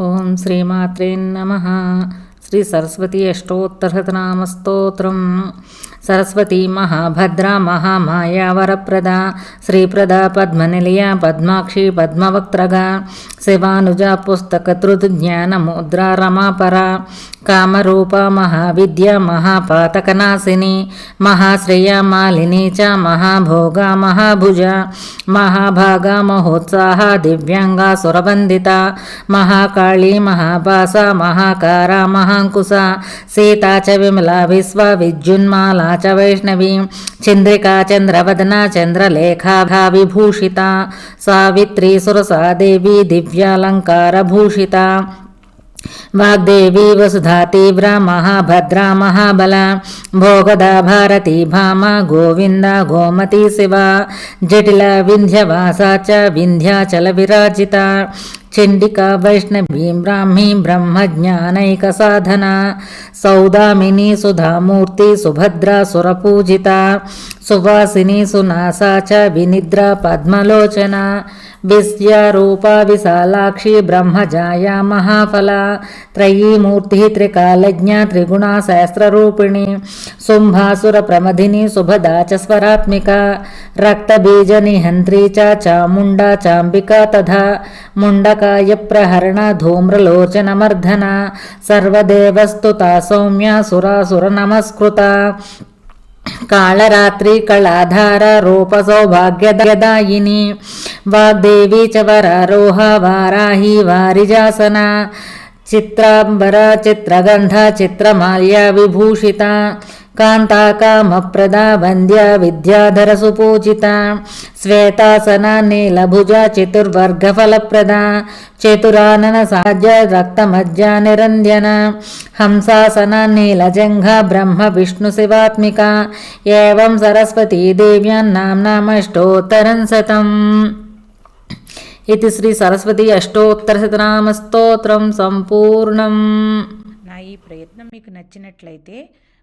ఓం శ్రీమాత్రే నమ శ్రీ సరస్వతి అష్టోత్తరశతనామస్తోత్రం సరస్వతి మహాభద్ర మహామాయా వరప్రద శ్రీప్రద పద్మనిలయ పద్మాక్షి పద్మవక్త్రగా శివానుజ పుస్తకతృత్ జ్ఞానముద్రా రమాపర కామరూప మహావిద్య మహాపాతకనాశిని మహాశ్రేయ మాలిని చ మహాభోగ మహాభుజ మహాభాగ మహోత్సాహ దివ్యాంగా సురబంధిత మహాకాళీ మహాభాస మహాకార మహాంకుశ సీతా చ విమల విశ్వ విద్యున్మాలా చ వైష్ణవి చంద్రికా చంద్రవదన చంద్రలేఖా విభూషిత సావిత్రి సురసా దేవి దివ్యాలంకారభూషిత వాగ్దేవీ వసుధా తీవ్ర మహాభద్ర మహాబల భోగదా భారతి భామ గోవింద గోమతి శివ జటిల వింధ్యవాసా చ వింధ్యాచల విరాజిత చండికా వైష్ణవీ బ్రాహ్మీ బ్రహ్మజ్ఞానైక సాధన సౌదామిని సుధామూర్తి సుభద్ర సురపూజిత సువాసిని సునాసా చ వినిద్ర పద్మలోచన విద్యారూప విశాలాక్షి బ్రహ్మజాయా మహాఫల త్రయీమూర్తి త్రికాలజ్ఞ త్రిగుణా శాస్త్రరూపిణి శుంభాసుర ప్రమధిని సుభదా చ స్వరాత్మిక రక్తబీజ నిహంత్రి చ చాముండా చాంబికా తథా ముండకాయ ప్రహరణ ధూమ్రలోచనమర్ధన సర్వదేవస్తుతా సౌమ్య సురాసుర నమస్కృత కాళరాత్రి కళాధార రూప సౌభాగ్యదాయిని వాగ్దేవి చ వరారోహ వారాహి వారిజాసన చిత్రాంబర చిత్రగంధ చిత్రమాల్య విభూషిత కాంతాకామప్రద వంద్య విద్యాధర సుపూజిత శ్వేతాసనా నీలభుజ చతుర్వర్గఫలప్రదా చతురానన సహజ రక్తమజ్జ నిరంజన హంసాసన నీలజంఘ బ్రహ్మ విష్ణు శివాత్మిక ఏవం సరస్వతీ దేవ్యాన్నాంనామష్టోత్తరం శతం ఇది శ్రీ సరస్వతి అష్టోత్తరశతనామస్తోత్రం సంపూర్ణం నా ఈ ప్రయత్నం మీకు నచ్చినట్లయితే